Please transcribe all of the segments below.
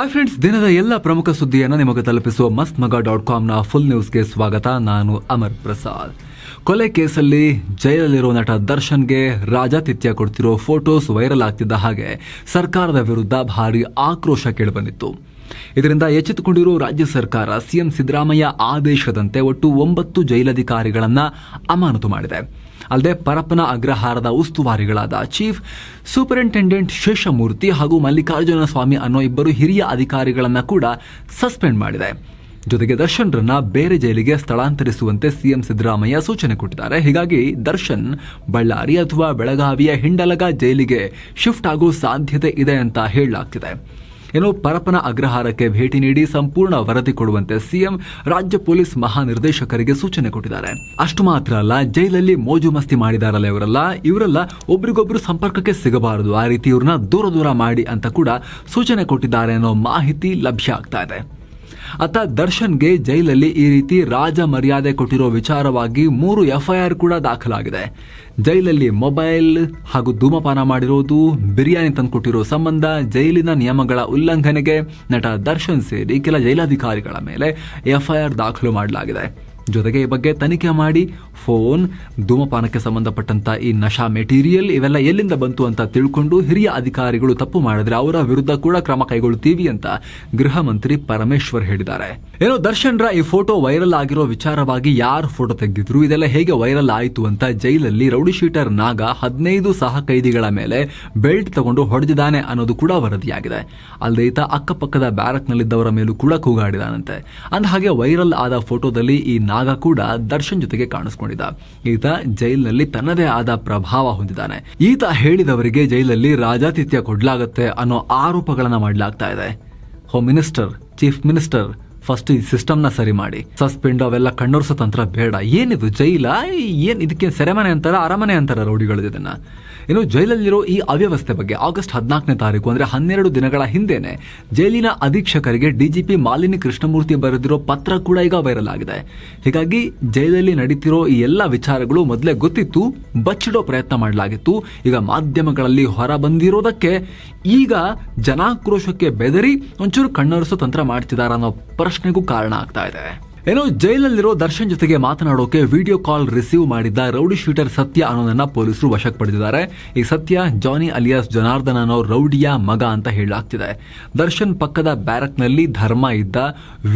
Hi friends ದಿನದ ಎಲ್ಲ ಪ್ರಮುಖ ಸುದ್ದಿಯನ್ನು ನಿಮಗೆ ತಲುಪಿಸುವ ಮಸ್ತ್ ಮಗ ಡಾಟ್ ಕಾಮ್ನ ಫುಲ್ ನ್ಯೂಸ್ಗೆ ಸ್ವಾಗತ. ನಾನು ಅಮರ್ ಪ್ರಸಾದ್. ಕೊಲೆ ಕೇಸಲ್ಲಿ ಜೈಲಲ್ಲಿರೋ ನಟ ದರ್ಶನ್ಗೆ ರಾಜಾತಿಥ್ಯ ಕೊಡ್ತಿರೋ ಫೋಟೋಸ್ ವೈರಲ್ ಆಗ್ತಿದ್ದ ಹಾಗೆ ಸರ್ಕಾರದ ವಿರುದ್ಧ ಭಾರಿ ಆಕ್ರೋಶ ಕೇಳಿಬಂದಿತ್ತು. ಇದರಿಂದ ಎಚ್ಚೆತ್ತುಕೊಂಡಿರೋ ರಾಜ್ಯ ಸರ್ಕಾರ ಸಿಎಂ ಸಿದ್ದರಾಮಯ್ಯ ಆದೇಶದಂತೆ ಒಟ್ಟು ಒಂಬತ್ತು ಜೈಲಧಿಕಾರಿಗಳನ್ನು ಅಮಾನತು ಮಾಡಿದೆ. ಅಲ್ಲದೆ ಪರಪ್ಪನ ಅಗ್ರಹಾರದ ಉಸ್ತುವಾರಿಗಳಾದ ಚೀಫ್ ಸೂಪರಿಂಟೆಂಡೆಂಟ್ ಶೇಷಮೂರ್ತಿ ಹಾಗೂ ಮಲ್ಲಿಕಾರ್ಜುನ ಸ್ವಾಮಿ ಅನ್ನೋ ಇಬ್ಬರು ಹಿರಿಯ ಅಧಿಕಾರಿಗಳನ್ನು ಕೂಡ ಸಸ್ಪೆಂಡ್ ಮಾಡಿದೆ. ಜೊತೆಗೆ ದರ್ಶನ್ರನ್ನ ಬೇರೆ ಜೈಲಿಗೆ ಸ್ಥಳಾಂತರಿಸುವಂತೆ ಸಿಎಂ ಸಿದ್ದರಾಮಯ್ಯ ಸೂಚನೆ ಕೊಟ್ಟಿದ್ದಾರೆ. ಹೀಗಾಗಿ ದರ್ಶನ್ ಬಳ್ಳಾರಿ ಅಥವಾ ಬೆಳಗಾವಿಯ ಹಿಂಡಲಗ ಜೈಲಿಗೆ ಶಿಫ್ಟ್ ಆಗೋ ಸಾಧ್ಯತೆ ಇದೆ ಅಂತ ಹೇಳಲಾಗ್ತಿದೆ. ಇನ್ನು ಪರಪನ ಅಗ್ರಹಾರಕ್ಕೆ ಭೇಟಿ ನೀಡಿ ಸಂಪೂರ್ಣ ವರದಿ ಕೊಡುವಂತೆ ಸಿಎಂ, ರಾಜ್ಯ ಪೊಲೀಸ್ ಮಹಾನಿರ್ದೇಶಕರಿಗೆ ಸೂಚನೆ ಕೊಟ್ಟಿದ್ದಾರೆ. ಅಷ್ಟು ಮಾತ್ರ ಅಲ್ಲ, ಜೈಲಲ್ಲಿ ಮೋಜು ಮಸ್ತಿ ಮಾಡಿದಾರಲ್ಲ ಇವರೆಲ್ಲ. ಇವರೆಲ್ಲ ಒಬ್ರಿಗೊಬ್ರು ಸಂಪರ್ಕಕ್ಕೆ ಸಿಗಬಾರದು. ಆ ರೀತಿ ಇವ್ರನ್ನ ದೂರ ದೂರ ಮಾಡಿ ಅಂತ ಕೂಡ ಸೂಚನೆ ಕೊಟ್ಟಿದ್ದಾರೆ ಅನ್ನೋ ಮಾಹಿತಿ ಲಭ್ಯ ಆಗ್ತಾ ಇದೆ. ಅತ್ತ ದರ್ಶನ್ಗೆ ಜೈಲಲ್ಲಿ ಈ ರೀತಿ ರಾಜ ಮರ್ಯಾದೆ ಕೊಟ್ಟಿರೋ ವಿಚಾರವಾಗಿ ಮೂರು ಎಫ್ಐಆರ್ ಕೂಡ ದಾಖಲಾಗಿದೆ. ಜೈಲಲ್ಲಿ ಮೊಬೈಲ್ ಹಾಗೂ ಧೂಮಪಾನ ಮಾಡಿರೋದು, ಬಿರಿಯಾನಿ ತಂದುಕೊಟ್ಟಿರೋ ಸಂಬಂಧ, ಜೈಲಿನ ನಿಯಮಗಳ ಉಲ್ಲಂಘನೆಗೆ ನಟ ದರ್ಶನ್ ಸೇರಿ ಕೆಲ ಜೈಲಾಧಿಕಾರಿಗಳ ಮೇಲೆ ಎಫ್ಐಆರ್ ದಾಖಲು ಮಾಡಲಾಗಿದೆ. ಜೊತೆಗೆ ಈ ಬಗ್ಗೆ ತನಿಖೆ ಮಾಡಿ ಫೋನ್, ಧೂಮಪಾನಕ್ಕೆ ಸಂಬಂಧಪಟ್ಟಂತ ಈ ನಶಾ ಮೆಟೀರಿಯಲ್ ಇವೆಲ್ಲ ಎಲ್ಲಿಂದ ಬಂತು ಅಂತ ತಿಳ್ಕೊಂಡು ಹಿರಿಯ ಅಧಿಕಾರಿಗಳು ತಪ್ಪು ಮಾಡಿದ್ರೆ ಅವರ ವಿರುದ್ಧ ಕೂಡ ಕ್ರಮ ಕೈಗೊಳ್ಳುತ್ತೀವಿ ಅಂತ ಗೃಹ ಮಂತ್ರಿ ಪರಮೇಶ್ವರ್ ಹೇಳಿದ್ದಾರೆ. ಏನೋ ರ ಈ ಫೋಟೋ ವೈರಲ್ ಆಗಿರೋ ವಿಚಾರವಾಗಿ ಯಾರು ಫೋಟೋ ತೆಗೆದಿದ್ರು? ಇದೆಲ್ಲ ಹೇಗೆ ವೈರಲ್ ಆಯಿತು ಅಂತ ಜೈಲಲ್ಲಿ ರೌಡಿ ಶೀಟರ್ ನಾಗ ಹದಿನೈದು ಸಹ ಕೈದಿಗಳ ಮೇಲೆ ಬೆಲ್ಟ್ ತಗೊಂಡು ಹೊಡೆದಿದ್ದಾನೆ ಅನ್ನೋದು ಕೂಡ ವರದಿಯಾಗಿದೆ. ಅಲ್ಲದೆ ಈತ ಅಕ್ಕಪಕ್ಕದ ಬ್ಯಾರಕ್ನಲ್ಲಿದ್ದವರ ಮೇಲೂ ಕೂಡ ಕೂಗಾಡಿದಾನಂತೆ. ಅಂದ ಹಾಗೆ ವೈರಲ್ ಆದ ಫೋಟೋದಲ್ಲಿ ಈ ಕೂಡ ದರ್ಶನ್ ಜೊತೆಗೆ ಕಾಣಿಸ್ಕೊಂಡಿದ್ದ. ಈತ ಜೈಲಿನಲ್ಲಿ ತನ್ನದೇ ಆದ ಪ್ರಭಾವ ಹೊಂದಿದ್ದಾನೆ. ಈತ ಹೇಳಿದವರಿಗೆ ಜೈಲಲ್ಲಿ ರಾಜಾತಿಥ್ಯ ಕೊಡ್ಲಾಗತ್ತೆ ಅನ್ನೋ ಆರೋಪಗಳನ್ನ ಮಾಡಲಾಗ್ತಾ ಇದೆ. Home minister chief minister first ಈ ಸಿಸ್ಟಮ್ನ ಸರಿ ಮಾಡಿ. ಸಸ್ಪೆಂಡ್ ಅವೆಲ್ಲ ಕಣ್ಣೋರ್ಸೋ ತಂತ್ರ ಬೇಡ. ಏನಿದು? ಜೈಲ? ಏನ್ ಇದಕ್ಕೆ ಸೆರೆಮನೆ ಅಂತಾರ, ಅರಮನೆ ಅಂತಾರ ರೌಡಿಗಳು ಇದನ್ನ. ಇನ್ನು ಜೈಲಲ್ಲಿರೋ ಈ ಅವ್ಯವಸ್ಥೆ ಬಗ್ಗೆ ಆಗಸ್ಟ್ ಹದಿನಾಲ್ಕನೇ ತಾರೀಕು, ಅಂದ್ರೆ ಹನ್ನೆರಡು ದಿನಗಳ ಹಿಂದೆನೆ, ಜೈಲಿನ ಅಧೀಕ್ಷಕರಿಗೆ ಡಿಜಿಪಿ ಮಾಲಿನಿ ಕೃಷ್ಣಮೂರ್ತಿ ಬರೆದಿರೋ ಪತ್ರ ಕೂಡ ಈಗ ವೈರಲ್ ಆಗಿದೆ. ಹೀಗಾಗಿ ಜೈಲಲ್ಲಿ ನಡೀತಿರೋ ಈ ಎಲ್ಲ ವಿಚಾರಗಳು ಮೊದಲೇ ಗೊತ್ತಿತ್ತು, ಬಚ್ಚಿಡೋ ಪ್ರಯತ್ನ ಮಾಡಲಾಗಿತ್ತು. ಈಗ ಮಾಧ್ಯಮಗಳಲ್ಲಿ ಹೊರ ಬಂದಿರೋದಕ್ಕೆ ಈಗ ಜನಾಕ್ರೋಶಕ್ಕೆ ಬೆದರಿ ಒಂಚೂರು ಕಣ್ಣರಿಸೋ ತಂತ್ರ ಮಾಡ್ತಿದಾರ ಅನ್ನೋ ಪ್ರಶ್ನೆಗೂ ಕಾರಣ ಆಗ್ತಾ ಇದೆ. ಏನೋ ಜೈಲಲ್ಲಿರೋ ದರ್ಶನ್ ಜೊತೆಗೆ ಮಾತನಾಡೋಕೆ ವಿಡಿಯೋ ಕಾಲ್ ರಿಸೀವ್ ಮಾಡಿದ್ದ ರೌಡಿ ಶೂಟರ್ ಸತ್ಯ ಅನ್ನೋದನ್ನ ಪೊಲೀಸರು ವಶಕ್ಕೆ ಪಡೆದಿದ್ದಾರೆ. ಈ ಸತ್ಯ ಜಾನಿ ಅಲಿಯಾಸ್ ಜನಾರ್ದನ್ ಅನ್ನೋ ರೌಡಿಯ ಮಗ ಅಂತ ಹೇಳಲಾಗ್ತಿದೆ. ದರ್ಶನ್ ಪಕ್ಕದ ಬ್ಯಾರಕ್ನಲ್ಲಿ ಧರ್ಮ ಇದ್ದ,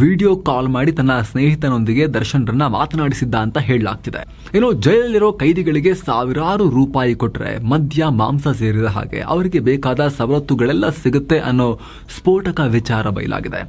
ವಿಡಿಯೋ ಕಾಲ್ ಮಾಡಿ ತನ್ನ ಸ್ನೇಹಿತನೊಂದಿಗೆ ದರ್ಶನ್ರನ್ನ ಮಾತನಾಡಿಸಿದ್ದ ಅಂತ ಹೇಳಲಾಗ್ತಿದೆ. ಏನೋ ಜೈಲಲ್ಲಿರೋ ಕೈದಿಗಳಿಗೆ ಸಾವಿರಾರು ರೂಪಾಯಿ ಕೊಟ್ರೆ ಮದ್ಯ, ಮಾಂಸ ಸೇರಿದ ಹಾಗೆ ಅವರಿಗೆ ಬೇಕಾದ ಸವಲತ್ತುಗಳೆಲ್ಲ ಸಿಗುತ್ತೆ ಅನ್ನೋ ಸ್ಫೋಟಕ ವಿಚಾರ ಬಯಲಾಗಿದೆ.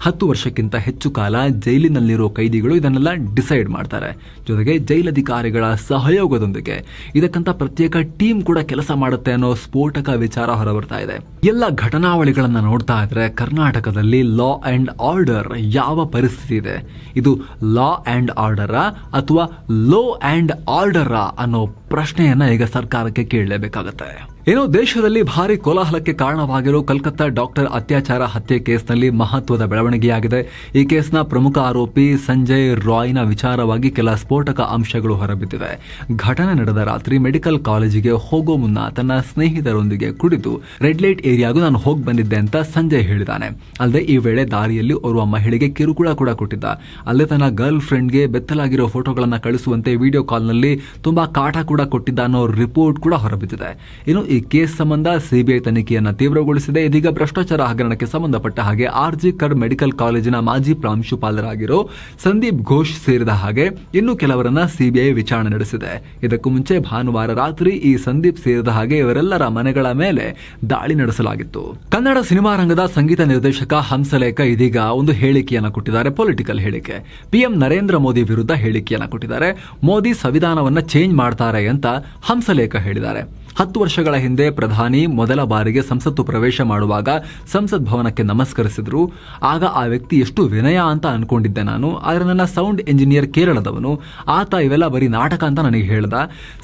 ಹತ್ತು ವರ್ಷಕ್ಕಿಂತ ಹೆಚ್ಚು ಕಾಲ ಜೈಲಿನಲ್ಲಿರೋ ಕೈದಿಗಳು ಇದನ್ನೆಲ್ಲ ಡಿಸೈಡ್ ಮಾಡ್ತಾರೆ. ಜೊತೆಗೆ ಜೈಲಧಿಕಾರಿಗಳ ಸಹಯೋಗದೊಂದಿಗೆ ಇದಕ್ಕಂತ ಪ್ರತ್ಯೇಕ ಟೀಮ್ ಕೂಡ ಕೆಲಸ ಮಾಡುತ್ತೆ ಅನ್ನೋ ಸ್ಫೋಟಕ ವಿಚಾರ ಹೊರಬರ್ತಾ ಇದೆ. ಎಲ್ಲ ಘಟನಾವಳಿಗಳನ್ನ ನೋಡ್ತಾ ಇದ್ರೆ ಕರ್ನಾಟಕದಲ್ಲಿ ಲಾ ಅಂಡ್ ಆರ್ಡರ್ ಯಾವ ಪರಿಸ್ಥಿತಿ ಇದೆ? ಇದು ಲಾ ಅಂಡ್ ಆರ್ಡರ ಅಥವಾ ಲೋ ಅಂಡ್ ಆರ್ಡರ ಅನ್ನೋ ಪ್ರಶ್ನೆಯನ್ನ ಈಗ ಸರ್ಕಾರಕ್ಕೆ ಕೇಳಲೇಬೇಕಾಗತ್ತೆ. ಏನೋ ದೇಶದಲ್ಲಿ ಭಾರಿ ಕೋಲಾಹಲಕ್ಕೆ ಕಾರಣವಾಗಿರೋ ಕಲ್ಕತ್ತಾ ಡಾಕ್ಟರ್ ಅತ್ಯಾಚಾರ ಹತ್ಯೆ ಕೇಸ್ನಲ್ಲಿ ಮಹತ್ವದ ಬೆಳವಣಿಗೆಯಾಗಿದೆ. ಈ ಕೇಸ್ನ ಪ್ರಮುಖ ಆರೋಪಿ ಸಂಜಯ್ ರಾಯ್ನ ವಿಚಾರವಾಗಿ ಕೆಲ ಸ್ಫೋಟಕ ಅಂಶಗಳು ಹೊರಬಿದ್ದಿವೆ. ಘಟನೆ ನಡೆದ ರಾತ್ರಿ ಮೆಡಿಕಲ್ ಕಾಲೇಜಿಗೆ ಹೋಗೋ ಮುನ್ನ ತನ್ನ ಸ್ನೇಹಿತರೊಂದಿಗೆ ಕುಡಿದು ರೆಡ್ ಲೈಟ್ ಏರಿಯಾಗೂ ನಾನು ಹೋಗಿ ಬಂದಿದ್ದೆ ಅಂತ ಸಂಜಯ್ ಹೇಳಿದ್ದಾನೆ. ಅಲ್ಲದೆ ಈ ವೇಳೆ ದಾರಿಯಲ್ಲಿ ಓರ್ವ ಮಹಿಳೆಗೆ ಕಿರುಕುಳ ಕೂಡ ಕೊಟ್ಟಿದ್ದ. ಅಲ್ಲದೆ ತನ್ನ ಗರ್ಲ್ ಫ್ರೆಂಡ್ಗೆ ಬೆತ್ತಲಾಗಿರೋ ಫೋಟೋಗಳನ್ನು ಕಳಿಸುವಂತೆ ವಿಡಿಯೋ ಕಾಲ್ನಲ್ಲಿ ತುಂಬಾ ಕಾಟ ಕೂಡ ಕೊಟ್ಟಿದ್ದ ಅನ್ನೋ ರಿಪೋರ್ಟ್ ಕೂಡ ಹೊರಬಿದ್ದಿದೆ. ಇನ್ನು ಈ ಕೇಸ್ ಸಂಬಂಧ ಸಿಬಿಐ ತನಿಖೆಯನ್ನು ತೀವ್ರಗೊಳಿಸಿದೆ. ಇದೀಗ ಭ್ರಷ್ಟಾಚಾರ ಹಗರಣಕ್ಕೆ ಸಂಬಂಧಪಟ್ಟ ಹಾಗೆ ಆರ್ಜಿ ಕರ್ ಮೆಡಿಕಲ್ ಕಾಲೇಜಿನ ಮಾಜಿ ಪ್ರಾಂಶುಪಾಲರಾಗಿರೋ ಸಂದೀಪ್ ಘೋಷ್ ಸೇರಿದ ಹಾಗೆ ಇನ್ನು ಕೆಲವರನ್ನ ಸಿಬಿಐ ವಿಚಾರಣೆ ನಡೆಸಿದೆ. ಇದಕ್ಕೂ ಮುಂಚೆ ಭಾನುವಾರ ರಾತ್ರಿ ಈ ಸಂದೀಪ್ ಸೇರಿದ ಹಾಗೆ ಇವರೆಲ್ಲರ ಮನೆಗಳ ಮೇಲೆ ದಾಳಿ ನಡೆಸಲಾಗಿತ್ತು. ಕನ್ನಡ ಸಿನಿಮಾ ರಂಗದ ಸಂಗೀತ ನಿರ್ದೇಶಕ ಹಂಸಲೇಖ ಇದೀಗ ಒಂದು ಹೇಳಿಕೆಯನ್ನ ಕೊಟ್ಟಿದ್ದಾರೆ. ಪೊಲಿಟಿಕಲ್ ಹೇಳಿಕೆ. ಪಿಎಂ ನರೇಂದ್ರ ಮೋದಿ ವಿರುದ್ಧ ಹೇಳಿಕೆಯನ್ನ ಕೊಟ್ಟಿದ್ದಾರೆ. ಮೋದಿ ಸಂವಿಧಾನವನ್ನ ಚೇಂಜ್ ಮಾಡ್ತಾರೆ ಅಂತ ಹಂಸಲೇಖ ಹೇಳಿದ್ದಾರೆ. ಹತ್ತು ವರ್ಷಗಳ ಹಿಂದೆ ಪ್ರಧಾನಿ ಮೊದಲ ಬಾರಿಗೆ ಸಂಸತ್ತು ಪ್ರವೇಶ ಮಾಡುವಾಗ ಸಂಸತ್ ಭವನಕ್ಕೆ ನಮಸ್ಕರಿಸಿದ್ರು. ಆಗ ಆ ವ್ಯಕ್ತಿ ಎಷ್ಟು ವಿನಯ ಅಂತ ಅನ್ಕೊಂಡಿದ್ದೆ ನಾನು. ಆದರೆ ನನ್ನ ಸೌಂಡ್ ಇಂಜಿನಿಯರ್ ಕೇರಳದವನು. ಆತ ಇವೆಲ್ಲ ಬರೀ ನಾಟಕ ಅಂತ ನನಗೆ ಹೇಳ್ದ.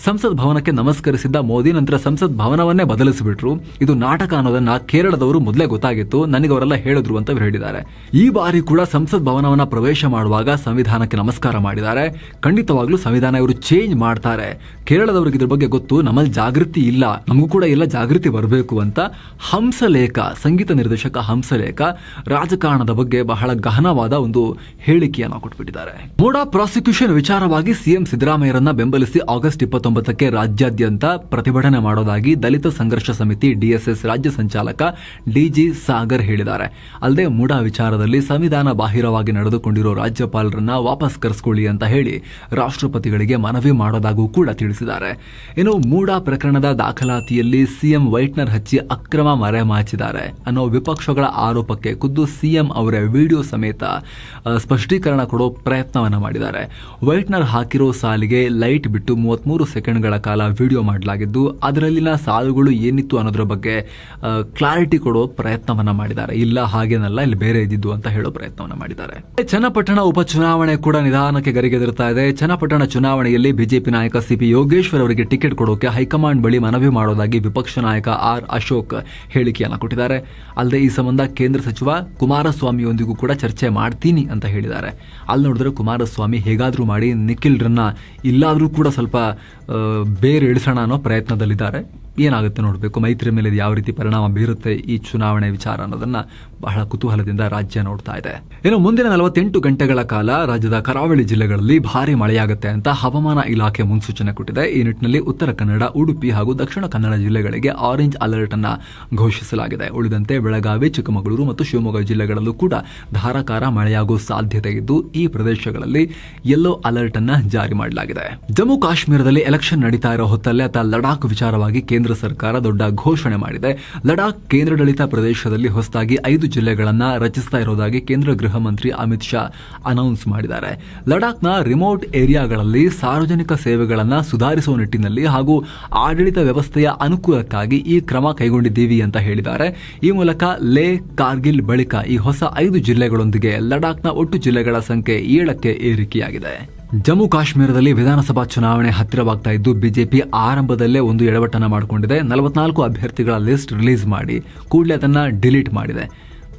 ಸಂಸತ್ ಭವನಕ್ಕೆ ನಮಸ್ಕರಿಸಿದ್ದ ಮೋದಿ ನಂತರ ಸಂಸತ್ ಭವನವನ್ನೇ ಬದಲಿಸಿಬಿಟ್ರು. ಇದು ನಾಟಕ ಅನ್ನೋದನ್ನ ಕೇರಳದವರು ಮೊದಲೇ ಗೊತ್ತಾಗಿತ್ತು. ನನಗೆ ಅವರೆಲ್ಲ ಹೇಳಿದ್ರು ಅಂತ ಹೇಳಿದ್ದಾರೆ. ಈ ಬಾರಿ ಕೂಡ ಸಂಸತ್ ಭವನವನ್ನ ಪ್ರವೇಶ ಮಾಡುವಾಗ ಸಂವಿಧಾನಕ್ಕೆ ನಮಸ್ಕಾರ ಮಾಡಿದ್ದಾರೆ. ಖಂಡಿತವಾಗ್ಲೂ ಸಂವಿಧಾನ ಇವರು ಚೇಂಜ್ ಮಾಡ್ತಾರೆ. ಕೇರಳದವ್ರಿಗೆ ಇದ್ರ ಬಗ್ಗೆ ಗೊತ್ತು. ನಮ್ಮಲ್ಲಿ ಜಾಗೃತಿ ಇಲ್ಲ, ನಮಗೂ ಕೂಡ ಎಲ್ಲ ಜಾಗೃತಿ ಬರಬೇಕು ಅಂತ ಹಂಸಲೇಖ, ಸಂಗೀತ ನಿರ್ದೇಶಕ ಹಂಸಲೇಖ ರಾಜಕಾರಣದ ಬಗ್ಗೆ ಬಹಳ ಗಹನವಾದ ಒಂದು ಹೇಳಿಕೆಯನ್ನು ಕೊಟ್ಬಿಟ್ಟಿದ್ದಾರೆ. ಮೋಡಾ ಪ್ರಾಸಿಕ್ಯೂಷನ್ ವಿಚಾರವಾಗಿ ಸಿಎಂ ಸಿದ್ದರಾಮಯ್ಯರನ್ನ ಬೆಂಬಲಿಸಿ ಆಗಸ್ಟ್ ಇಪ್ಪತ್ತೊಂಬತ್ತಕ್ಕೆ ರಾಜ್ಯಾದ್ಯಂತ ಪ್ರತಿಭಟನೆ ಮಾಡೋದಾಗಿ ದಲಿತ ಸಂಘರ್ಷ ಸಮಿತಿ ಡಿಎಸ್ಎಸ್ ರಾಜ್ಯ ಸಂಚಾಲಕ ಡಿಜಿ ಸಾಗರ್ ಹೇಳಿದ್ದಾರೆ. ಅಲ್ಲದೆ ಮೂಡಾ ವಿಚಾರದಲ್ಲಿ ಸಂವಿಧಾನ ಬಾಹಿರವಾಗಿ ನಡೆದುಕೊಂಡಿರೋ ರಾಜ್ಯಪಾಲರನ್ನ ವಾಪಸ್ ಕರೆಸ್ಕೊಳ್ಳಿ ಅಂತ ಹೇಳಿ ರಾಷ್ಟ್ರಪತಿಗಳಿಗೆ ಮನವಿ ಮಾಡೋದಾಗೂ ಕೂಡ ತಿಳಿಸಿದ್ದಾರೆ. ಇನ್ನು ಮೂಡಾ ಪ್ರಕರಣದ ದಾಖಲಾತಿಯಲ್ಲಿ ಸಿಎಂ ವೈಟ್ನರ್ ಹಚ್ಚಿ ಅಕ್ರಮ ಮರೆಮಾಚಿದ್ದಾರೆ ಅನ್ನೋ ವಿಪಕ್ಷಗಳ ಆರೋಪಕ್ಕೆ ಖುದ್ದು ಸಿಎಂ ಅವರ ವಿಡಿಯೋ ಸಮೇತ ಸ್ಪಷ್ಟೀಕರಣ ಕೊಡೋ ಪ್ರಯತ್ನವನ್ನ ಮಾಡಿದ್ದಾರೆ. ವೈಟ್ನರ್ ಹಾಕಿರೋ ಸಾಲಿಗೆ ಲೈಟ್ ಬಿಟ್ಟು ಮೂವತ್ಮೂರು ಸೆಕೆಂಡ್ಗಳ ಕಾಲ ವಿಡಿಯೋ ಮಾಡಲಾಗಿದ್ದು, ಅದರಲ್ಲಿನ ಸಾಲುಗಳು ಏನಿತ್ತು ಅನ್ನೋದ್ರ ಬಗ್ಗೆ ಕ್ಲಾರಿಟಿ ಕೊಡೋ ಪ್ರಯತ್ನವನ್ನ ಮಾಡಿದ್ದಾರೆ. ಇಲ್ಲ, ಹಾಗೇನಲ್ಲ, ಇಲ್ಲಿ ಬೇರೆ ಇದ್ದಿದ್ದು ಅಂತ ಹೇಳೋ ಪ್ರಯತ್ನವನ್ನ ಮಾಡಿದ್ದಾರೆ. ಚನ್ನಪಟ್ಟಣ ಉಪಚುನಾವಣೆ ಕೂಡ ನಿಧಾನಕ್ಕೆ ಗರಿಗೆದರ್ತಾ ಇದೆ. ಚನ್ನಪಟ್ಟಣ ಚುನಾವಣೆಯಲ್ಲಿ ಬಿಜೆಪಿ ನಾಯಕ ಸಿಪಿ ಯೋಗೇಶ್ವರ್ ಅವರಿಗೆ ಟಿಕೆಟ್ ಕೊಡೋಕೆ ಹೈಕಮಾಂಡ್ ಬಳಿ ಮನವಿ ಮಾಡೋದಾಗಿ ವಿಪಕ್ಷ ನಾಯಕ ಆರ್ ಅಶೋಕ್ ಹೇಳಿಕೆಯನ್ನ ಕೊಟ್ಟಿದ್ದಾರೆ. ಅಲ್ಲದೆ ಈ ಸಂಬಂಧ ಕೇಂದ್ರ ಸಚಿವ ಕುಮಾರಸ್ವಾಮಿಯೊಂದಿಗೂ ಕೂಡ ಚರ್ಚೆ ಮಾಡ್ತೀನಿ ಅಂತ ಹೇಳಿದ್ದಾರೆ. ಅಲ್ಲಿ ನೋಡಿದ್ರೆ ಕುಮಾರಸ್ವಾಮಿ ಹೇಗಾದರೂ ಮಾಡಿ ನಿಖಿಲ್ರನ್ನ ಇಲ್ಲಾದರೂ ಕೂಡ ಸ್ವಲ್ಪ ಬೇರೆ ಇಳಿಸೋಣ ಅನ್ನೋ ಪ್ರಯತ್ನದಲ್ಲಿದ್ದಾರೆ. ಏನಾಗುತ್ತೆ ನೋಡಬೇಕು, ಮೈತ್ರಿ ಮೇಲೆ ಯಾವ ರೀತಿ ಪರಿಣಾಮ ಬೀರುತ್ತೆ ಈ ಚುನಾವಣೆ ವಿಚಾರ ಅನ್ನೋದನ್ನ ಬಹಳ ಕುತೂಹಲದಿಂದ ರಾಜ್ಯ ನೋಡ್ತಾ ಇದೆ. ಇನ್ನು ಮುಂದಿನ ನಲವತ್ತೆಂಟು ಗಂಟೆಗಳ ಕಾಲ ರಾಜ್ಯದ ಕರಾವಳಿ ಜಿಲ್ಲೆಗಳಲ್ಲಿ ಭಾರಿ ಮಳೆಯಾಗುತ್ತೆ ಅಂತ ಹವಾಮಾನ ಇಲಾಖೆ ಮುನ್ಸೂಚನೆ ಕೊಟ್ಟಿದೆ. ಈ ನಿಟ್ಟಿನಲ್ಲಿ ಉತ್ತರ ಕನ್ನಡ, ಉಡುಪಿ ಹಾಗೂ ದಕ್ಷಿಣ ಕನ್ನಡ ಜಿಲ್ಲೆಗಳಿಗೆ ಆರೆಂಜ್ ಅಲರ್ಟ್ ಅನ್ನ ಘೋಷಿಸಲಾಗಿದೆ. ಉಳಿದಂತೆ ಬೆಳಗಾವಿ, ಚಿಕ್ಕಮಗಳೂರು ಮತ್ತು ಶಿವಮೊಗ್ಗ ಜಿಲ್ಲೆಗಳಲ್ಲೂ ಕೂಡ ಧಾರಾಕಾರ ಮಳೆಯಾಗುವ ಸಾಧ್ಯತೆ ಇದ್ದು, ಈ ಪ್ರದೇಶಗಳಲ್ಲಿ ಯೆಲ್ಲೋ ಅಲರ್ಟ್ ಅನ್ನ ಜಾರಿ ಮಾಡಲಾಗಿದೆ. ಜಮ್ಮು ಕಾಶ್ಮೀರದಲ್ಲಿ ಎಲೆಕ್ಷನ್ ನಡೀತಾ ಇರೋ ಹೊತ್ತಲ್ಲೇ ಆತ ಲಡಾಖ್ ವಿಚಾರವಾಗಿ ಕೇಂದ್ರ ಸರ್ಕಾರ ದೊಡ್ಡ ಘೋಷಣೆ ಮಾಡಿದೆ. ಲಡಾಖ್ ಕೇಂದ್ರಾಡಳಿತ ಪ್ರದೇಶದಲ್ಲಿ ಹೊಸದಾಗಿ ಐದು ಜಿಲ್ಲೆಗಳನ್ನ ರಚಿಸ್ತಾ ಇರೋದಾಗಿ ಕೇಂದ್ರ ಗೃಹ ಮಂತ್ರಿ ಅಮಿತ್ ಶಾ ಅನೌನ್ಸ್ ಮಾಡಿದ್ದಾರೆ. ಲಡಾಖ್ನ ರಿಮೋಟ್ ಏರಿಯಾಗಳಲ್ಲಿ ಸಾರ್ವಜನಿಕ ಸೇವೆಗಳನ್ನ ಸುಧಾರಿಸುವ ನಿಟ್ಟಿನಲ್ಲಿ ಹಾಗೂ ಆಡಳಿತ ವ್ಯವಸ್ಥೆಯ ಅನುಕೂಲಕ್ಕಾಗಿ ಈ ಕ್ರಮ ಕೈಗೊಂಡಿದ್ದೀವಿ ಅಂತ ಹೇಳಿದ್ದಾರೆ. ಈ ಮೂಲಕ ಲೇ ಕಾರ್ಗಿಲ್ ಬಳಿಕ ಈ ಹೊಸ ಐದು ಜಿಲ್ಲೆಗಳೊಂದಿಗೆ ಲಡಾಖ್ನ ಒಟ್ಟು ಜಿಲ್ಲೆಗಳ ಸಂಖ್ಯೆ ಏಳಕ್ಕೆ ಏರಿಕೆಯಾಗಿದೆ. ಜಮ್ಮು ಕಾಶ್ಮೀರದಲ್ಲಿ ವಿಧಾನಸಭಾ ಚುನಾವಣೆ ಹತ್ತಿರವಾಗ್ತಾ ಇದ್ದು, ಬಿಜೆಪಿ ಆರಂಭದಲ್ಲೇ ಒಂದು ಎಡವಟ್ಟನ್ನು ಮಾಡಿಕೊಂಡಿದೆ. ನಲವತ್ನಾಲ್ಕು ಅಭ್ಯರ್ಥಿಗಳ ಲಿಸ್ಟ್ ರಿಲೀಸ್ ಮಾಡಿ, ಕೂಡಲೇ ಅದನ್ನು ಡಿಲೀಟ್ ಮಾಡಿದೆ.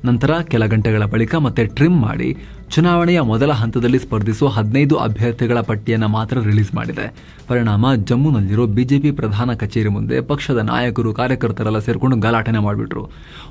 ನಂತರ ಕೆಲ ಗಂಟೆಗಳ ಬಳಿಕ ಮತ್ತೆ ಟ್ರಿಮ್ ಮಾಡಿ ಚುನಾವಣೆಯ ಮೊದಲ ಹಂತದಲ್ಲಿ ಸ್ಪರ್ಧಿಸುವ ಹದಿನೈದು ಅಭ್ಯರ್ಥಿಗಳ ಪಟ್ಟಿಯನ್ನು ಮಾತ್ರ ರಿಲೀಸ್ ಮಾಡಿದೆ. ಪರಿಣಾಮ ಜಮ್ಮುನಲ್ಲಿರೋ ಬಿಜೆಪಿ ಪ್ರಧಾನ ಕಚೇರಿ ಮುಂದೆ ಪಕ್ಷದ ನಾಯಕರು ಕಾರ್ಯಕರ್ತರೆಲ್ಲ ಸೇರಿಕೊಂಡು ಗಲಾಟೆನೆ ಮಾಡಿಬಿಟ್ರು.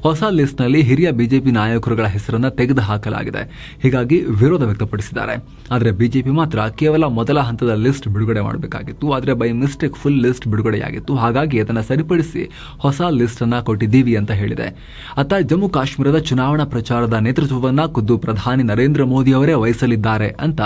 ಹೊಸ ಲಿಸ್ಟ್ನಲ್ಲಿ ಹಿರಿಯ ಬಿಜೆಪಿ ನಾಯಕರುಗಳ ಹೆಸರನ್ನು ತೆಗೆದು ಹಾಕಲಾಗಿದೆ. ಹೀಗಾಗಿ ವಿರೋಧ ವ್ಯಕ್ತಪಡಿಸಿದ್ದಾರೆ. ಆದರೆ ಬಿಜೆಪಿ ಮಾತ್ರ ಕೇವಲ ಮೊದಲ ಹಂತದ ಲಿಸ್ಟ್ ಬಿಡುಗಡೆ ಮಾಡಬೇಕಾಗಿತ್ತು. ಆದರೆ ಬೈ ಮಿಸ್ಟೇಕ್ ಫುಲ್ ಲಿಸ್ಟ್ ಬಿಡುಗಡೆಯಾಗಿತ್ತು. ಹಾಗಾಗಿ ಅದನ್ನು ಸರಿಪಡಿಸಿ ಹೊಸ ಲಿಸ್ಟ್ ಅನ್ನ ಕೊಟ್ಟಿದ್ದೀವಿ ಅಂತ ಹೇಳಿದೆ. ಅತ್ತ ಜಮ್ಮು ಕಾಶ್ಮೀರದ ಚುನಾವಣಾ ಪ್ರಚಾರದ ನೇತೃತ್ವವನ್ನು ಖುದ್ದು ಪ್ರಧಾನಿ ನರೇಂದ್ರ ಮೋದಿ ಅವರೇ ವಹಿಸಲಿದ್ದಾರೆ ಅಂತ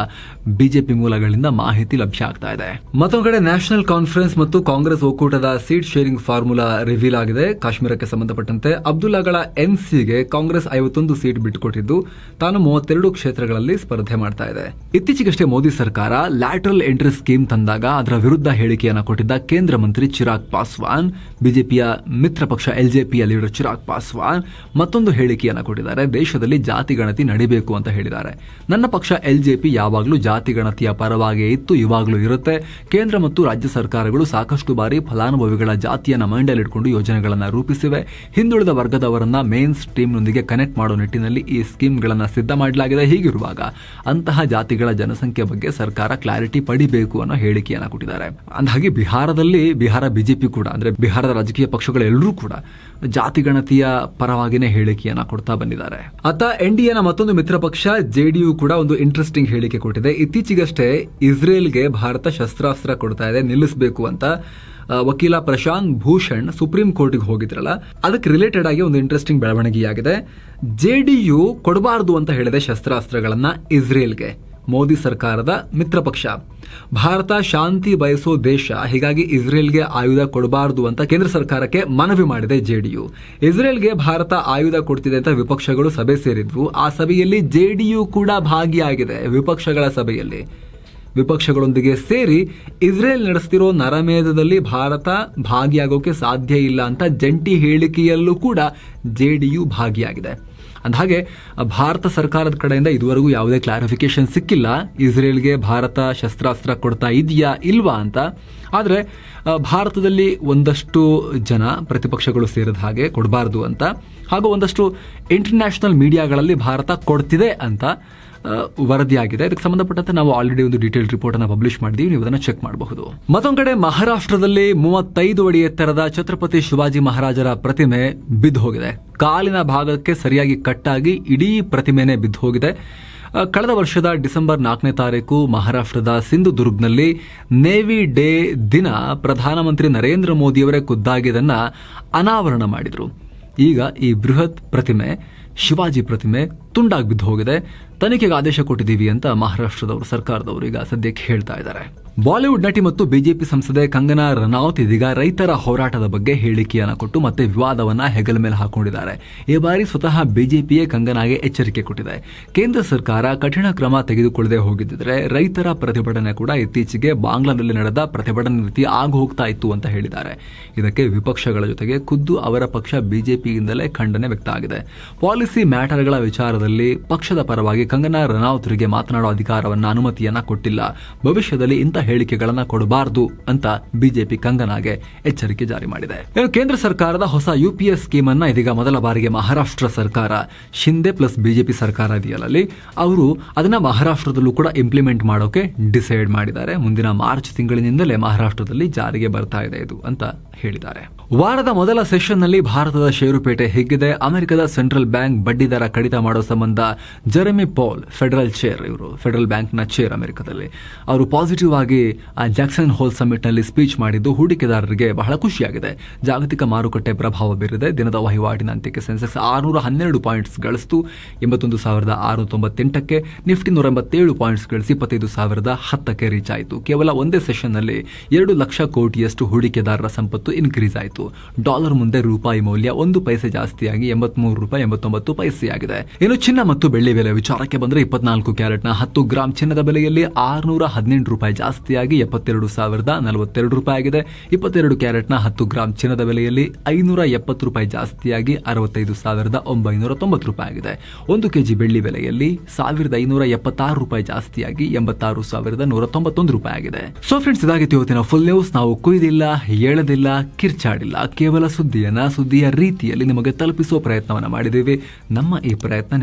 ಬಿಜೆಪಿ ಮೂಲಗಳಿಂದ ಮಾಹಿತಿ ಲಭ್ಯ ಆಗ್ತಾ ಇದೆ. ಮತ್ತೊಂದು ಕಡೆ ನ್ಯಾಷನಲ್ ಕಾನ್ಫರೆನ್ಸ್ ಮತ್ತು ಕಾಂಗ್ರೆಸ್ ಒಕ್ಕೂಟದ ಸೀಟ್ ಶೇರಿಂಗ್ ಫಾರ್ಮುಲಾ ರಿವೀಲ್ ಆಗಿದೆ. ಕಾಶ್ಮೀರಕ್ಕೆ ಸಂಬಂಧಪಟ್ಟಂತೆ ಅಬ್ದುಲ್ಲಾಗಳ ಎನ್ಸಿಗೆ ಕಾಂಗ್ರೆಸ್ ಐವತ್ತೊಂದು ಸೀಟ್ ಬಿಟ್ಟುಕೊಟ್ಟಿದ್ದು, ತಾನು ಮೂವತ್ತೆರಡು ಕ್ಷೇತ್ರಗಳಲ್ಲಿ ಸ್ಪರ್ಧೆ ಮಾಡ್ತಾ ಇದೆ. ಇತ್ತೀಚೆಗಷ್ಟೇ ಮೋದಿ ಸರ್ಕಾರ ಲ್ಯಾಟ್ರಲ್ ಎಂಟ್ರಿ ಸ್ಕೀಮ್ ತಂದಾಗ ಅದರ ವಿರುದ್ಧ ಹೇಳಿಕೆಯನ್ನು ಕೊಟ್ಟಿದ್ದ ಕೇಂದ್ರ ಮಂತ್ರಿ ಚಿರಾಗ್ ಪಾಸ್ವಾನ್, ಬಿಜೆಪಿಯ ಮಿತ್ರ ಪಕ್ಷ ಎಲ್ಜೆಪಿಯ ಲೀಡರ್ ಚಿರಾಗ್ ಪಾಸ್ವಾನ್ ಮತ್ತೊಂದು ಹೇಳಿಕೆಯನ್ನು ಕೊಟ್ಟಿದ್ದಾರೆ. ದೇಶದಲ್ಲಿ ಜಾತಿ ಗಣತಿ ನಡಿಬೇಕು ಅಂತ ಹೇಳಿದ್ದಾರೆ. ನನ್ನ ಪಕ್ಷ ಎಲ್ಜೆಪಿ ಯಾವಾಗಲೂ ಜಾತಿ ಗಣತಿಯ ಪರವಾಗಿಯೇ ಇತ್ತು, ಇವಾಗಲೂ ಇರುತ್ತೆ. ಕೇಂದ್ರ ಮತ್ತು ರಾಜ್ಯ ಸರ್ಕಾರಗಳು ಸಾಕಷ್ಟು ಬಾರಿ ಫಲಾನುಭವಿಗಳ ಜಾತಿಯನ್ನ ಮೈಂಡಲ್ಲಿಟ್ಕೊಂಡು ಯೋಜನೆಗಳನ್ನು ರೂಪಿಸಿವೆ. ಹಿಂದುಳಿದ ವರ್ಗದವರನ್ನ ಮೇನ್ ಸ್ಟ್ರೀಮ್ನೊಂದಿಗೆ ಕನೆಕ್ಟ್ ಮಾಡೋ ನಿಟ್ಟಿನಲ್ಲಿ ಈ ಸ್ಕೀಮ್ಗಳನ್ನು ಸಿದ್ಧ ಮಾಡಲಾಗಿದೆ. ಹೀಗಿರುವಾಗ ಅಂತಹ ಜಾತಿಗಳ ಜನಸಂಖ್ಯೆ ಬಗ್ಗೆ ಸರ್ಕಾರ ಕ್ಲಾರಿಟಿ ಪಡಿಬೇಕು ಅನ್ನೋ ಹೇಳಿಕೆಯನ್ನ ಕೊಟ್ಟಿದ್ದಾರೆ. ಅಂದಹಾಗೆ ಬಿಹಾರದಲ್ಲಿ, ಬಿಹಾರ ಬಿಜೆಪಿ ಕೂಡ, ಅಂದ್ರೆ ಬಿಹಾರದ ರಾಜಕೀಯ ಪಕ್ಷಗಳೆಲ್ಲರೂ ಕೂಡ ಜಾತಿ ಗಣತಿಯ ಪರವಾಗಿನೇ ಹೇಳಿಕೆಯನ್ನ ಕೊಡ್ತಾ ಬಂದಿದ್ದಾರೆ. ಆತ ಎನ್ಡಿಎನ ಮತ್ತೊಂದು ಮಿತ್ರ ಪಕ್ಷ ಜೆಡಿಯು ಕೂಡ ಒಂದು ಇಂಟ್ರೆಸ್ಟಿಂಗ್ ಹೇಳಿಕೆ ಕೊಟ್ಟಿದೆ. ಇತ್ತೀಚೆಗಷ್ಟೇ ಇಸ್ರೇಲ್ಗೆ ಭಾರತ ಶಸ್ತ್ರಾಸ್ತ್ರ ಕೊಡ್ತಾ ಇದೆ, ನಿಲ್ಲಿಸಬೇಕು ಅಂತ ವಕೀಲ ಪ್ರಶಾಂತ್ ಭೂಷಣ್ ಸುಪ್ರೀಂ ಕೋರ್ಟ್ಗೆ ಹೋಗಿದ್ರಲ್ಲ, ಅದಕ್ಕೆ ರಿಲೇಟೆಡ್ ಆಗಿ ಒಂದು ಇಂಟ್ರೆಸ್ಟಿಂಗ್ ಬೆಳವಣಿಗೆಯಾಗಿದೆ. ಜೆಡಿಯು ಕೊಡಬಾರದು ಅಂತ ಹೇಳಿದೆ ಶಸ್ತ್ರಾಸ್ತ್ರಗಳನ್ನ ಇಸ್ರೇಲ್ಗೆ. ಮೋದಿ ಸರ್ಕಾರದ ಮಿತ್ರ ಪಕ್ಷ. ಭಾರತ ಶಾಂತಿ ಬಯಸೋ ದೇಶ, ಹೀಗಾಗಿ ಇಸ್ರೇಲ್ಗೆ ಆಯುಧ ಕೊಡಬಾರದು ಅಂತ ಕೇಂದ್ರ ಸರ್ಕಾರಕ್ಕೆ ಮನವಿ ಮಾಡಿದೆ ಜೆಡಿಯು. ಇಸ್ರೇಲ್ಗೆ ಭಾರತ ಆಯುಧ ಕೊಡ್ತಿದೆ ಅಂತ ವಿಪಕ್ಷಗಳು ಸಭೆ ಸೇರಿದ್ವು. ಆ ಸಭೆಯಲ್ಲಿ ಜೆಡಿಯು ಕೂಡ ಭಾಗಿಯಾಗಿದೆ ವಿಪಕ್ಷಗಳ ಸಭೆಯಲ್ಲಿ. ವಿಪಕ್ಷಗಳೊಂದಿಗೆ ಸೇರಿ ಇಸ್ರೇಲ್ ನಡೆಸ್ತಿರೋ ನರಮೇಧದಲ್ಲಿ ಭಾರತ ಭಾಗಿಯಾಗೋಕೆ ಸಾಧ್ಯ ಇಲ್ಲ ಅಂತ ಜಂಟಿ ಹೇಳಿಕೆಯಲ್ಲೂ ಕೂಡ ಜೆಡಿಯು ಭಾಗಿಯಾಗಿದೆ. ಅಂದಹಾಗೆ ಭಾರತ ಸರ್ಕಾರದ ಕಡೆಯಿಂದ ಇದುವರೆಗೂ ಯಾವುದೇ ಕ್ಲಾರಿಫಿಕೇಶನ್ ಸಿಕ್ಕಿಲ್ಲ. ಇಸ್ರೇಲ್ಗೆ ಭಾರತ ಶಸ್ತ್ರಾಸ್ತ್ರ ಕೊಡ್ತಾ ಇದೆಯಾ ಇಲ್ವಾ ಅಂತ. ಆದರೆ ಭಾರತದಲ್ಲಿ ಒಂದಷ್ಟು ಜನ ಪ್ರತಿಪಕ್ಷಗಳು ಸೇರಿದ ಹಾಗೆ ಕೊಡಬಾರ್ದು ಅಂತ. ಹಾಗೂ ಒಂದಷ್ಟು ಇಂಟರ್ನ್ಯಾಷನಲ್ ಮೀಡಿಯಾಗಳಲ್ಲಿ ಭಾರತ ಕೊಡ್ತಿದೆ ಅಂತ. ವರದಿಯಾಗಿದೆ. ಇದಕ್ಕೆ ಸಂಬಂಧಪಟ್ಟಂತೆ ನಾವು ಆಲ್ರೆಡಿ ಒಂದು ಡೀಟೇಲ್ ರಿಪೋರ್ಟ್ ಅನ್ನು ಪಬ್ಲಿಷ್ ಮಾಡಿದೀವಿ ನೀವು ಅದನ್ನು ಚೆಕ್ ಮಾಡಬಹುದು. ಮತ್ತೊಂದು ಕಡೆ ಮಹಾರಾಷ್ಟ್ರದಲ್ಲಿ ಮೂವತ್ತೈದು ಅಡಿ ಎತ್ತರದ ಛತ್ರಪತಿ ಶಿವಾಜಿ ಮಹಾರಾಜರ ಪ್ರತಿಮೆ ಬಿದ್ದು ಹೋಗಿದೆ. ಕಾಲಿನ ಭಾಗಕ್ಕೆ ಸರಿಯಾಗಿ ಕಟ್ಟಾಗಿ ಇಡೀ ಪ್ರತಿಮೆನೇ ಬಿದ್ದು ಹೋಗಿದೆ. ಕಳೆದ ವರ್ಷದ ಡಿಸೆಂಬರ್ ನಾಲ್ಕನೇ ತಾರೀಕು ಮಹಾರಾಷ್ಟ್ರದ ಸಿಂಧುದುರ್ಗ್ನಲ್ಲಿ ನೇವಿ ಡೇ ದಿನ ಪ್ರಧಾನಮಂತ್ರಿ ನರೇಂದ್ರ ಮೋದಿಯವರೇ ಖುದ್ದಾಗಿ ಇದನ್ನು ಅನಾವರಣ ಮಾಡಿದರು. ಈಗ ಈ ಬೃಹತ್ ಪ್ರತಿಮೆ, ಶಿವಾಜಿ ಪ್ರತಿಮೆ ತುಂಡಾಗಿ ಬಿದ್ದು ಹೋಗಿದೆ. ತನಿಖೆಗೆ ಆದೇಶ ಕೊಟ್ಟಿದ್ದೀವಿ ಅಂತ ಮಹಾರಾಷ್ಟ್ರದವರು, ಸರ್ಕಾರದವರು ಈಗ ಸದ್ಯಕ್ಕೆ ಹೇಳ್ತಾ ಇದ್ದಾರೆ. ಬಾಲಿವುಡ್ ನಟಿ ಮತ್ತು ಬಿಜೆಪಿ ಸಂಸದೆ ಕಂಗನಾ ರನೌತ್ ಇದೀಗ ರೈತರ ಹೋರಾಟದ ಬಗ್ಗೆ ಹೇಳಿಕೆಯನ್ನು ಕೊಟ್ಟು ಮತ್ತೆ ವಿವಾದವನ್ನ ಹೆಗಲ ಮೇಲೆ ಹಾಕೊಂಡಿದ್ದಾರೆ. ಈ ಬಾರಿ ಸ್ವತಃ ಬಿಜೆಪಿಯೇ ಕಂಗನಾಗೆ ಎಚ್ಚರಿಕೆ ಕೊಟ್ಟಿದೆ. ಕೇಂದ್ರ ಸರ್ಕಾರ ಕಠಿಣ ಕ್ರಮ ತೆಗೆದುಕೊಳ್ಳದೆ ಹೋಗಿದ್ದರೆ ರೈತರ ಪ್ರತಿಭಟನೆ ಕೂಡ ಇತ್ತೀಚೆಗೆ ಬಾಂಗ್ಲಾದಲ್ಲಿ ನಡೆದ ಪ್ರತಿಭಟನೆ ರೀತಿ ಆಗ ಹೋಗ್ತಾ ಇತ್ತು ಅಂತ ಹೇಳಿದ್ದಾರೆ. ಇದಕ್ಕೆ ವಿಪಕ್ಷಗಳ ಜೊತೆಗೆ ಖುದ್ದು ಅವರ ಪಕ್ಷ ಬಿಜೆಪಿಯಿಂದಲೇ ಖಂಡನೆ ವ್ಯಕ್ತ ಆಗಿದೆ. ಪಾಲಿಸಿ ಮ್ಯಾಟರ್ಗಳ ವಿಚಾರದಲ್ಲಿ ಪಕ್ಷದ ಪರವಾಗಿ ಕಂಗನಾ ರನೌತ್ರಿಗೆ ಮಾತನಾಡುವ ಅಧಿಕಾರವನ್ನು ಅನುಮತಿಯನ್ನ ಕೊಟ್ಟಿಲ್ಲ. ಭವಿಷ್ಯದಲ್ಲಿ ಇಂಥ ಹೇಳಿಕೆಗಳನ್ನ ಕೊಡಬಾರದು ಅಂತ ಬಿಜೆಪಿ ಕಂಗನಾಗೆ ಎಚ್ಚರಿಕೆ ಜಾರಿ ಮಾಡಿದೆ. ಕೇಂದ್ರ ಸರ್ಕಾರದ ಹೊಸ ಯುಪಿಎಸ್ ಸ್ಕೀಮ್ ಅನ್ನ ಇದೀಗ ಮೊದಲ ಬಾರಿಗೆ ಮಹಾರಾಷ್ಟ್ರ ಸರ್ಕಾರ, ಶಿಂದೆ ಪ್ಲಸ್ ಬಿಜೆಪಿ ಸರ್ಕಾರ ಇದೆಯಲ್ಲ ಅವರು ಅದನ್ನ ಮಹಾರಾಷ್ಟ್ರದಲ್ಲೂ ಕೂಡ ಇಂಪ್ಲಿಮೆಂಟ್ ಮಾಡೋಕೆ ಡಿಸೈಡ್ ಮಾಡಿದ್ದಾರೆ. ಮುಂದಿನ ಮಾರ್ಚ್ ತಿಂಗಳಿನಿಂದಲೇ ಮಹಾರಾಷ್ಟ್ರದಲ್ಲಿ ಜಾರಿಗೆ ಬರ್ತಾ ಇದೆ ಇದು ಅಂತ ಹೇಳಿದ್ದಾರೆ. ವಾರದ ಮೊದಲ ಸೆಷನ್ನಲ್ಲಿ ಭಾರತದ ಷೇರುಪೇಟೆ ಹಿಗ್ಗಿದೆ ಅಮೆರಿಕದ ಸೆಂಟ್ರಲ್ ಬ್ಯಾಂಕ್ ಬಡ್ಡಿದರ ಕಡಿತ ಮಾಡೋ ಸಂಬಂಧ ಜೆರೆಮಿ ಪಾಲ್, ಫೆಡರಲ್ ಚೇರ್, ಇವರು ಫೆಡರಲ್ ಬ್ಯಾಂಕ್ನ ಚೇರ್ ಅಮೆರಿಕದಲ್ಲಿ. ಅವರು ಪಾಸಿಟಿವ್ ಆಗಿ ಆ ಜಾಕ್ಸನ್ ಹೋಲ್ ಸಮಿಟ್ನಲ್ಲಿ ಸ್ಪೀಚ್ ಮಾಡಿದ್ದು ಹೂಡಿಕೆದಾರರಿಗೆ ಬಹಳ ಖುಷಿಯಾಗಿದೆ. ಜಾಗತಿಕ ಮಾರುಕಟ್ಟೆ ಪ್ರಭಾವ ಬೀರಿದೆ. ದಿನದ ವಹಿವಾಟಿನ ಅಂತ್ಯಕ್ಕೆ ಸೆನ್ಸೆಕ್ಸ್ ಆರುನೂರ ಹನ್ನೆರಡು ಪಾಯಿಂಟ್ಸ್ ಗಳಿಸ್ತು. ಎಂಬತ್ತೊಂದು ಸಾವಿರದ ಆರುನೂರ ತೊಂಬತ್ತೆಂಟಕ್ಕೆ ನಿಫ್ಟಿ ನೂರ ಎಂಬತ್ತೇಳು ಪಾಯಿಂಟ್ಸ್ ಗಳಿಸಿ ಇಪ್ಪತ್ತೈದು ಸಾವಿರದ ಹತ್ತಕ್ಕೆ ರೀಚ್ ಆಯಿತು. ಕೇವಲ ಒಂದೇ ಸೆಷನ್ನಲ್ಲಿ ಎರಡು ಲಕ್ಷ ಕೋಟಿಯಷ್ಟು ಹೂಡಿಕೆದಾರರ ಸಂಪತ್ತು ಇನ್ಕ್ರೀಸ್ ಆಯಿತು. ಡಾಲರ್ ಮುಂದೆ ರೂಪಾಯಿ ಮೌಲ್ಯ ಒಂದು ಪೈಸೆ ಜಾಸ್ತಿಯಾಗಿ ಎಂಬತ್ಮೂರು ರೂಪಾಯಿ ಎಂಬತ್ತೊಂಬತ್ತು ಪೈಸೆಯಾಗಿದೆ. ಇನ್ನು ಚಿನ್ನ ಮತ್ತು ಬೆಳ್ಳಿ ಬೆಲೆ ವಿಚಾರಕ್ಕೆ ಬಂದರೆ ಇಪ್ಪತ್ನಾಲ್ಕು ಕ್ಯಾರೆಟ್ನ ಹತ್ತು ಗ್ರಾಂ ಚಿನ್ನದ ಬೆಲೆಯಲ್ಲಿ ಆರುನೂರ ಹದಿನೆಂಟು ರೂಪಾಯಿ ಜಾಸ್ತಿಯಾಗಿ ಎಪ್ಪತ್ತೆರಡು ಸಾವಿರದ ನಲವತ್ತೆರಡು ರೂಪಾಯಿ ಆಗಿದೆ. ಇಪ್ಪತ್ತೆರಡು ಕ್ಯಾರೆಟ್ನ ಹತ್ತು ಗ್ರಾಂ ಚಿನ್ನದ ಬೆಲೆಯಲ್ಲಿ ಐನೂರ ಎಪ್ಪತ್ತು ರೂಪಾಯಿ ಜಾಸ್ತಿಯಾಗಿ ಅರವತ್ತೈದು ಸಾವಿರದ ಒಂಬೈನೂರ ತೊಂಬತ್ತು ರೂಪಾಯಿ ಆಗಿದೆ. ಒಂದು ಕೆಜಿ ಬೆಳ್ಳಿ ಬೆಲೆಯಲ್ಲಿ ಸಾವಿರದ ಐನೂರ ಎಪ್ಪತ್ತಾರು ರೂಪಾಯಿ ಜಾಸ್ತಿಯಾಗಿ ಎಂಬತ್ತಾರು ಸಾವಿರದ ನೂರ ತೊಂಬತ್ತೊಂದು ರೂಪಾಯಿ ಆಗಿದೆ. ಸೊ ಫ್ರೆಂಡ್ಸ್ ಇದಾಗಿತ್ತು ಇವತ್ತಿನ ಫುಲ್ ನ್ಯೂಸ್ ನಾವು ಕುಯ್ದಿಲ್ಲ, ಹೇಳದಿಲ್ಲ, ಕಿರ್ಚಾಡಿಲ್ಲ. ಕೇವಲ ಸುದ್ದಿಯನ್ನ ಸುದ್ದಿಯ ರೀತಿಯಲ್ಲಿ ನಿಮಗೆ ತಲುಪಿಸುವ ಪ್ರಯತ್ನವನ್ನ ಮಾಡಿದ್ದೇವೆ. ನಮ್ಮ ಈ ಪ್ರಯತ್ನ